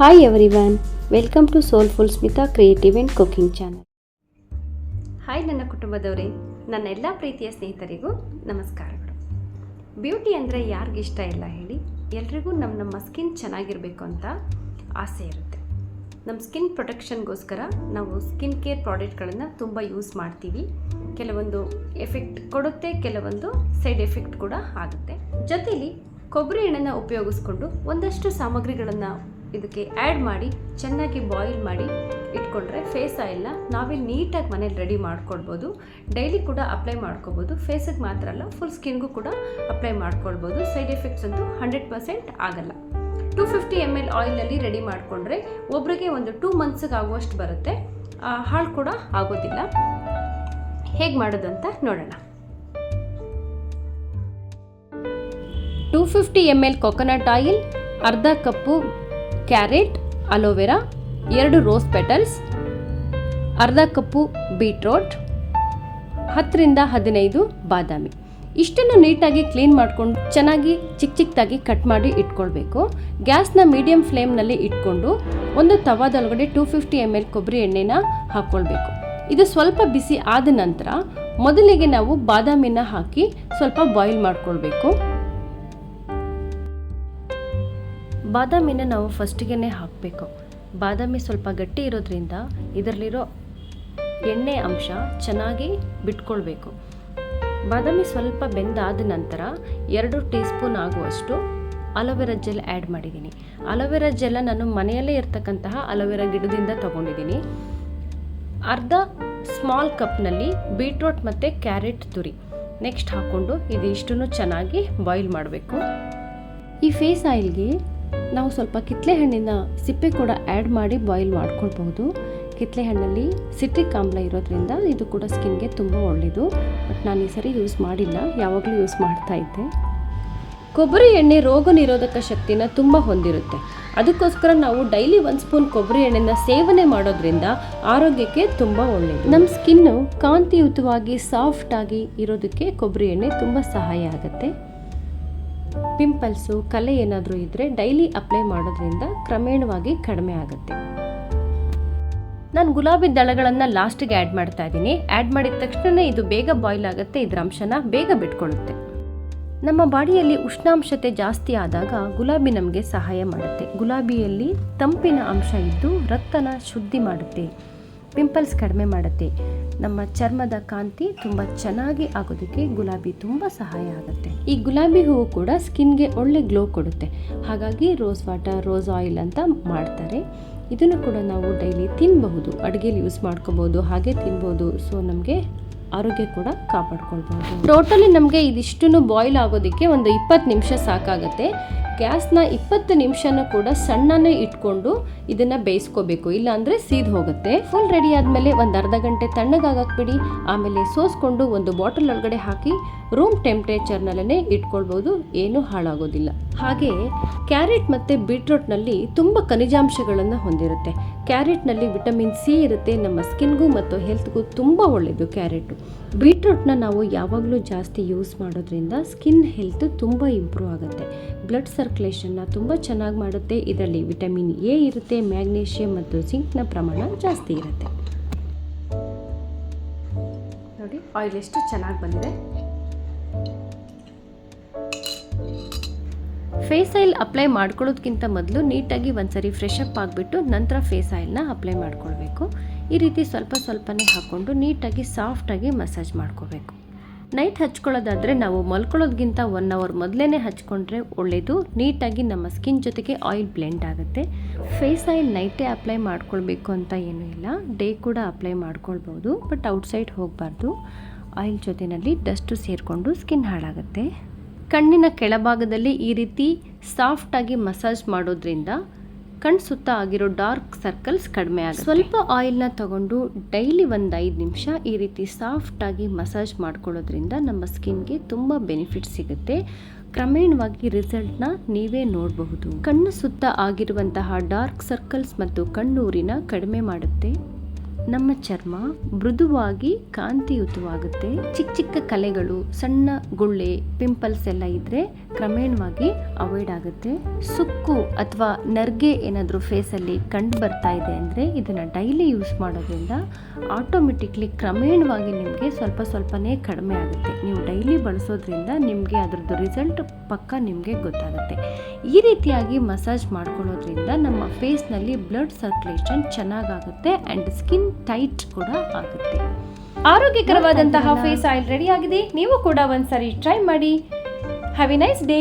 Hi everyone welcome to soulful Smita creative and cooking channel hi ನನ್ನ ಕುಟುಂಬದವರೇ, ನನ್ನ ಎಲ್ಲ ಪ್ರೀತಿಯ ಸ್ನೇಹಿತರಿಗೂ ನಮಸ್ಕಾರಗಳು. ಬ್ಯೂಟಿ ಅಂದರೆ ಯಾರಿಗಿಷ್ಟ ಇಲ್ಲ ಹೇಳಿ, ಎಲ್ರಿಗೂ ನಮ್ಮ ನಮ್ಮ ಸ್ಕಿನ್ ಚೆನ್ನಾಗಿರಬೇಕು ಅಂತ ಆಸೆ ಇರುತ್ತೆ. ನಮ್ಮ ಸ್ಕಿನ್ ಪ್ರೊಟೆಕ್ಷನ್ಗೋಸ್ಕರ ನಾವು ಸ್ಕಿನ್ ಕೇರ್ ಪ್ರಾಡಕ್ಟ್ಗಳನ್ನು ತುಂಬ ಯೂಸ್ ಮಾಡ್ತೀವಿ. ಕೆಲವೊಂದು ಎಫೆಕ್ಟ್ ಕೊಡುತ್ತೆ, ಕೆಲವೊಂದು ಸೈಡ್ ಎಫೆಕ್ಟ್ ಕೂಡ ಆಗುತ್ತೆ. ಜೊತೆಯಲ್ಲಿ ಕೊಬ್ಬರಿ ಎಣ್ಣೆನ ಉಪಯೋಗಿಸ್ಕೊಂಡು ಒಂದಷ್ಟು ಸಾಮಗ್ರಿಗಳನ್ನು ಇದಕ್ಕೆ ಆ್ಯಡ್ ಮಾಡಿ, ಚೆನ್ನಾಗಿ ಬಾಯ್ಲ್ ಮಾಡಿ ಇಟ್ಕೊಂಡ್ರೆ ಫೇಸ್ ಆಯಿಲ್ನ ನಾವೇ ನೀಟಾಗಿ ಮನೇಲಿ ರೆಡಿ ಮಾಡ್ಕೊಳ್ಬೋದು. ಡೈಲಿ ಕೂಡ ಅಪ್ಲೈ ಮಾಡ್ಕೋಬೋದು ಫೇಸಿಗೆ ಮಾತ್ರ ಅಲ್ಲ ಫುಲ್ ಸ್ಕಿನ್ಗೂ ಕೂಡ ಅಪ್ಲೈ ಮಾಡ್ಕೊಳ್ಬೋದು. ಸೈಡ್ ಎಫೆಕ್ಟ್ಸ್ ಅಂತೂ ಹಂಡ್ರೆಡ್ ಪರ್ಸೆಂಟ್ ಆಗಲ್ಲ. ಟು ಫಿಫ್ಟಿ ಎಂ ಎಲ್ ಆಯಿಲಲ್ಲಿ ರೆಡಿ ಮಾಡಿಕೊಂಡ್ರೆ ಒಬ್ರಿಗೆ ಒಂದು ಟೂ ಮಂತ್ಸಿಗೆ ಆಗುವಷ್ಟು ಬರುತ್ತೆ. ಹಾಳು ಕೂಡ ಆಗೋದಿಲ್ಲ. ಹೇಗೆ ಮಾಡೋದಂತ ನೋಡೋಣ. Two fifty M L coconut oil ಅರ್ಧ ಕಪ್ಪು ಕ್ಯಾರೆಟ್ ಅಲೋವೆರಾ ಎರಡು ರೋಸ್ ಪೆಟಲ್ಸ್ ಅರ್ಧ ಕಪ್ಪು ಬೀಟ್ರೋಟ್ ಹತ್ತರಿಂದ ಹದಿನೈದು ಬಾದಾಮಿ. ಇಷ್ಟನ್ನು ನೀಟಾಗಿ ಕ್ಲೀನ್ ಮಾಡ್ಕೊಂಡು ಚೆನ್ನಾಗಿ ಚಿಕ್ಕ ಚಿಕ್ಕದಾಗಿ ಕಟ್ ಮಾಡಿ ಇಟ್ಕೊಳ್ಬೇಕು. ಗ್ಯಾಸ್ನ ಮೀಡಿಯಂ ಫ್ಲೇಮ್ನಲ್ಲಿ ಇಟ್ಕೊಂಡು ಒಂದು ತವಾದೊಳಗಡೆ ಟೂ ಫಿಫ್ಟಿ ಎಂ ಎಲ್ ಕೊಬ್ಬರಿ ಎಣ್ಣೆನ ಹಾಕ್ಕೊಳ್ಬೇಕು ಇದು ಸ್ವಲ್ಪ ಬಿಸಿ ಆದ ನಂತರ ಮೊದಲಿಗೆ ನಾವು ಬಾದಾಮಿನ ಹಾಕಿ ಸ್ವಲ್ಪ ಬಾಯ್ಲ್ ಮಾಡ್ಕೊಳ್ಬೇಕು. ಬಾದಾಮಿನ ನಾವು ಫಸ್ಟಿಗೆ ಹಾಕಬೇಕು. ಬಾದಾಮಿ ಸ್ವಲ್ಪ ಗಟ್ಟಿ ಇರೋದ್ರಿಂದ ಇದರಲ್ಲಿರೋ ಎಣ್ಣೆ ಅಂಶ ಚೆನ್ನಾಗಿ ಬಿಟ್ಕೊಳ್ಬೇಕು. ಬಾದಾಮಿ ಸ್ವಲ್ಪ ಬೆಂದಾದ ನಂತರ ಎರಡು ಟೀ ಸ್ಪೂನ್ ಆಗುವಷ್ಟು ಅಲೋವೆರಾ ಜೆಲ್ ಆ್ಯಡ್ ಮಾಡಿದ್ದೀನಿ. ಅಲೋವೆರಾ ಜೆಲ್ಲ ನಾನು ಮನೆಯಲ್ಲೇ ಇರ್ತಕ್ಕಂತಹ ಅಲೋವೆರಾ ಗಿಡದಿಂದ ತಗೊಂಡಿದ್ದೀನಿ. ಅರ್ಧ ಸ್ಮಾಲ್ ಕಪ್ನಲ್ಲಿ ಬೀಟ್ರೋಟ್ ಮತ್ತು ಕ್ಯಾರೆಟ್ ತುರಿ ನೆಕ್ಸ್ಟ್ ಹಾಕ್ಕೊಂಡು ಇದಿಷ್ಟನ್ನು ಚೆನ್ನಾಗಿ ಬಾಯ್ಲ್ ಮಾಡಬೇಕು. ಈ ಫೇಸ್ ಆಯಿಲ್ಗೆ ನಾವು ಸ್ವಲ್ಪ ಕಿತ್ತಳೆ ಹಣ್ಣಿನ ಸಿಪ್ಪೆ ಕೂಡ ಆ್ಯಡ್ ಮಾಡಿ ಬಾಯ್ಲ್ ಮಾಡ್ಕೊಳ್ಬಹುದು. ಕಿತ್ತಳೆ ಹಣ್ಣಲ್ಲಿ ಸಿಟ್ರಿಕ್ ಆಮ್ಲ ಇರೋದ್ರಿಂದ ಇದು ಕೂಡ ಸ್ಕಿನ್ಗೆ ತುಂಬ ಒಳ್ಳೆಯದು ಬಟ್ ನಾನು ಈ ಸರಿ ಯೂಸ್ ಮಾಡಿಲ್ಲ. ಯಾವಾಗಲೂ ಯೂಸ್ ಮಾಡ್ತಾ ಇದ್ದೆ. ಕೊಬ್ಬರಿ ಎಣ್ಣೆ ರೋಗ ನಿರೋಧಕ ಶಕ್ತಿನ ತುಂಬ ಹೊಂದಿರುತ್ತೆ. ಅದಕ್ಕೋಸ್ಕರ ನಾವು ಡೈಲಿ ಒಂದು ಸ್ಪೂನ್ ಕೊಬ್ಬರಿ ಎಣ್ಣೆನ ಸೇವನೆ ಮಾಡೋದ್ರಿಂದ ಆರೋಗ್ಯಕ್ಕೆ ತುಂಬ ಒಳ್ಳೆಯದು ನಮ್ಮ ಸ್ಕಿನ್ನು ಕಾಂತಿಯುತವಾಗಿ ಸಾಫ್ಟಾಗಿ ಇರೋದಕ್ಕೆ ಕೊಬ್ಬರಿ ಎಣ್ಣೆ ತುಂಬ ಸಹಾಯ ಆಗುತ್ತೆ. ಪಿಂಪಲ್ಸು ಕಲೆ ಏನಾದರೂ ಇದ್ದರೆ ಡೈಲಿ ಅಪ್ಲೈ ಮಾಡೋದ್ರಿಂದ ಕ್ರಮೇಣವಾಗಿ ಕಡಿಮೆ ಆಗುತ್ತೆ. ನಾನು ಗುಲಾಬಿ ದಳಗಳನ್ನು ಲಾಸ್ಟಿಗೆ ಆ್ಯಡ್ ಮಾಡ್ತಾ ಇದ್ದೀನಿ. ಆ್ಯಡ್ ಮಾಡಿದ ತಕ್ಷಣ ಇದು ಬೇಗ ಬಾಯ್ಲ್ ಆಗುತ್ತೆ, ಇದರ ಅಂಶನ ಬೇಗ ಬಿಟ್ಕೊಳ್ಳುತ್ತೆ ನಮ್ಮ ಬಾಡಿಯಲ್ಲಿ ಉಷ್ಣಾಂಶತೆ ಜಾಸ್ತಿ ಆದಾಗ ಗುಲಾಬಿ ನಮಗೆ ಸಹಾಯ ಮಾಡುತ್ತೆ. ಗುಲಾಬಿಯಲ್ಲಿ ತಂಪಿನ ಅಂಶ ಇದ್ದು ರಕ್ತನ ಶುದ್ಧಿ ಮಾಡುತ್ತೆ. ಪಿಂಪಲ್ಸ್ ಕಡಿಮೆ ಮಾಡುತ್ತೆ. ನಮ್ಮ ಚರ್ಮದ ಕಾಂತಿ ತುಂಬ ಚೆನ್ನಾಗಿ ಆಗೋದಕ್ಕೆ ಗುಲಾಬಿ ತುಂಬ ಸಹಾಯ ಆಗುತ್ತೆ. ಈ ಗುಲಾಬಿ ಹೂವು ಕೂಡ ಸ್ಕಿನ್ಗೆ ಒಳ್ಳೆ ಗ್ಲೋ ಕೊಡುತ್ತೆ. ಹಾಗಾಗಿ ರೋಸ್ ವಾಟರ್, ರೋಸ್ ಆಯಿಲ್ ಅಂತ ಮಾಡ್ತಾರೆ. ಇದನ್ನು ಕೂಡ ನಾವು ಡೈಲಿ ತಿನ್ನಬಹುದು ಅಡುಗೆಲಿ ಯೂಸ್ ಮಾಡ್ಕೋಬೋದು ಹಾಗೆ ತಿನ್ಬೋದು ಸೊ, ನಮಗೆ ಆರೋಗ್ಯ ಕೂಡ ಕಾಪಾಡ್ಕೊಳ್ಬೋದು ಟೋಟಲಿ ನಮಗೆ ಇದಿಷ್ಟು ಬಾಯ್ಲ್ ಆಗೋದಕ್ಕೆ ಒಂದು ಇಪ್ಪತ್ತು ನಿಮಿಷ ಸಾಕಾಗುತ್ತೆ. ಗ್ಯಾಸ್ನ ಇಪ್ಪತ್ತು ನಿಮಿಷನೂ ಕೂಡ ಸಣ್ಣನೇ ಇಟ್ಕೊಂಡು ಇದನ್ನ ಬೇಯಿಸ್ಕೋಬೇಕು. ಇಲ್ಲ ಅಂದ್ರೆ ಸೀದ್ ಹೋಗುತ್ತೆ. ಫುಲ್ ರೆಡಿ ಆದ್ಮೇಲೆ ಒಂದು ಅರ್ಧ ಗಂಟೆ ತಣ್ಣಗಾಗಕ್ಕೆ ಬಿಡಿ ಆಮೇಲೆ ಸೋಸ್ಕೊಂಡು ಒಂದು ಬಾಟಲ್ ಒಳಗಡೆ ಹಾಕಿ ರೂಮ್ ಟೆಂಪ್ರೇಚರ್ನಲ್ಲೇ ಇಟ್ಕೊಳ್ಬೋದು. ಏನೂ ಹಾಳಾಗೋದಿಲ್ಲ. ಹಾಗೆ ಕ್ಯಾರೆಟ್ ಮತ್ತು ಬೀಟ್ರೂಟ್ನಲ್ಲಿ ತುಂಬ ಖನಿಜಾಂಶಗಳನ್ನು ಹೊಂದಿರುತ್ತೆ. ಕ್ಯಾರೆಟ್ನಲ್ಲಿ ವಿಟಮಿನ್ ಸಿ ಇರುತ್ತೆ. ನಮ್ಮ ಸ್ಕಿನ್ಗೂ ಮತ್ತು ಹೆಲ್ತ್ಗೂ ತುಂಬ ಒಳ್ಳೆಯದು ಕ್ಯಾರೆಟು ಬೀಟ್ರೂಟ್ನ ನಾವು ಯಾವಾಗಲೂ ಜಾಸ್ತಿ ಯೂಸ್ ಮಾಡೋದ್ರಿಂದ ಸ್ಕಿನ್ ಹೆಲ್ತ್ ತುಂಬ ಇಂಪ್ರೂವ್ ಆಗುತ್ತೆ. ಬ್ಲಡ್ ಸರ್ಕ್ಯುಲೇಷನ್ನ ತುಂಬ ಚೆನ್ನಾಗಿ ಮಾಡುತ್ತೆ. ಇದರಲ್ಲಿ ವಿಟಮಿನ್ ಎ ಇರುತ್ತೆ, ಮ್ಯಾಗ್ನೀಷಿಯಂ ಮತ್ತು ಸಿಂಕ್ನ ಪ್ರಮಾಣ ಜಾಸ್ತಿ ಇರುತ್ತೆ. ನೋಡಿ, ಆಯಿಲ್ ಎಷ್ಟು ಚೆನ್ನಾಗಿ ಬಂದಿದೆ. ಫೇಸ್ ಆಯಿಲ್ ಅಪ್ಲೈ ಮಾಡ್ಕೊಳ್ಳೋದಕ್ಕಿಂತ ಮೊದಲು ನೀಟಾಗಿ ಒಂದ್ಸರಿ ಫ್ರೆಶ್ ಅಪ್ ಆಗಿಬಿಟ್ಟು ನಂತರ ಫೇಸ್ ಆಯಿಲ್ನ ಅಪ್ಲೈ ಮಾಡ್ಕೊಳ್ಬೇಕು. ಈ ರೀತಿ ಸ್ವಲ್ಪ ಸ್ವಲ್ಪನೇ ಹಾಕ್ಕೊಂಡು ನೀಟಾಗಿ ಸಾಫ್ಟಾಗಿ ಮಸಾಜ್ ಮಾಡ್ಕೋಬೇಕು ನೈಟ್ ಹಚ್ಕೊಳ್ಳೋದಾದರೆ ನಾವು ಮಲ್ಕೊಳ್ಳೋದ್ಗಿಂತ ಒನ್ ಅವರ್ ಮೊದಲೇ ಹಚ್ಕೊಂಡ್ರೆ ಒಳ್ಳೆಯದು ನೀಟಾಗಿ ನಮ್ಮ ಸ್ಕಿನ್ ಜೊತೆಗೆ ಆಯಿಲ್ ಬ್ಲೆಂಡ್ ಆಗುತ್ತೆ. ಫೇಸ್ ಆಯಿಲ್ ನೈಟೇ ಅಪ್ಲೈ ಮಾಡ್ಕೊಳ್ಬೇಕು ಅಂತ ಏನೂ ಇಲ್ಲ. ಡೇ ಕೂಡ ಅಪ್ಲೈ ಮಾಡ್ಕೊಳ್ಬೋದು. ಬಟ್ ಔಟ್ಸೈಡ್ ಹೋಗಬಾರ್ದು. ಆಯಿಲ್ ಜೊತೆಯಲ್ಲಿ ಡಸ್ಟು ಸೇರಿಕೊಂಡು ಸ್ಕಿನ್ ಹಾಳಾಗುತ್ತೆ. ಕಣ್ಣಿನ ಕೆಳಭಾಗದಲ್ಲಿ ಈ ರೀತಿ ಸಾಫ್ಟಾಗಿ ಮಸಾಜ್ ಮಾಡೋದ್ರಿಂದ ಕಣ್ಣು ಸುತ್ತ ಆಗಿರೋ ಡಾರ್ಕ್ ಸರ್ಕಲ್ಸ್ ಕಡಿಮೆ ಆಗುತ್ತೆ. ಸ್ವಲ್ಪ ಆಯಿಲ್ನ ತಗೊಂಡು ಡೈಲಿ ಒಂದು ಐದು ನಿಮಿಷ ಈ ರೀತಿ ಸಾಫ್ಟಾಗಿ ಮಸಾಜ್ ಮಾಡ್ಕೊಳ್ಳೋದ್ರಿಂದ ನಮ್ಮ ಸ್ಕಿನ್ಗೆ ತುಂಬ ಬೆನಿಫಿಟ್ ಸಿಗುತ್ತೆ. ಕ್ರಮೇಣವಾಗಿ ರಿಸಲ್ಟ್ನ ನೀವೇ ನೋಡಬಹುದು. ಕಣ್ಣು ಸುತ್ತ ಆಗಿರುವಂತಹ ಡಾರ್ಕ್ ಸರ್ಕಲ್ಸ್ ಮತ್ತು ಕಣ್ಣೂರಿನ ಕಡಿಮೆ ಮಾಡುತ್ತೆ. ನಮ್ಮ ಚರ್ಮ ಮೃದುವಾಗಿ ಕಾಂತಿಯುತವಾಗುತ್ತೆ. ಚಿಕ್ಕ ಚಿಕ್ಕ ಕಲೆಗಳು, ಸಣ್ಣ ಗುಳ್ಳೆ ಪಿಂಪಲ್ಸ್ ಎಲ್ಲ ಇದ್ರೆ ಕ್ರಮೇಣವಾಗಿ ಅವಾಯ್ಡ್ ಆಗುತ್ತೆ. ಸುಕ್ಕು ಅಥವಾ ನರ್ಗೆ ಏನಾದರೂ ಫೇಸಲ್ಲಿ ಕಂಡು ಬರ್ತಾ ಇದೆ ಅಂದರೆ ಇದನ್ನು ಡೈಲಿ ಯೂಸ್ ಮಾಡೋದ್ರಿಂದ ಆಟೋಮೆಟಿಕ್ಲಿ ಕ್ರಮೇಣವಾಗಿ ನಿಮಗೆ ಸ್ವಲ್ಪ ಸ್ವಲ್ಪನೇ ಕಡಿಮೆ ಆಗುತ್ತೆ. ನೀವು ಡೈಲಿ ಬಳಸೋದ್ರಿಂದ ನಿಮಗೆ ಅದರದ್ದು ರಿಸಲ್ಟ್ ಪಕ್ಕ ನಿಮಗೆ ಗೊತ್ತಾಗುತ್ತೆ. ಈ ರೀತಿಯಾಗಿ ಮಸಾಜ್ ಮಾಡ್ಕೊಳ್ಳೋದ್ರಿಂದ ನಮ್ಮ ಫೇಸ್ನಲ್ಲಿ ಬ್ಲಡ್ ಸರ್ಕ್ಯುಲೇಷನ್ ಚೆನ್ನಾಗಾಗುತ್ತೆ ಆ್ಯಂಡ್ ಸ್ಕಿನ್ ಟೈಟ್ ಕೂಡ ಆಗುತ್ತೆ. ಆರೋಗ್ಯಕರವಾದಂತಹ ಫೇಸ್ ಆಯಿಲ್ ರೆಡಿ ಆಗಿದೆ. ನೀವು ಕೂಡ ಒಂದ್ಸರಿ ಟ್ರೈ ಮಾಡಿ. Have A nice day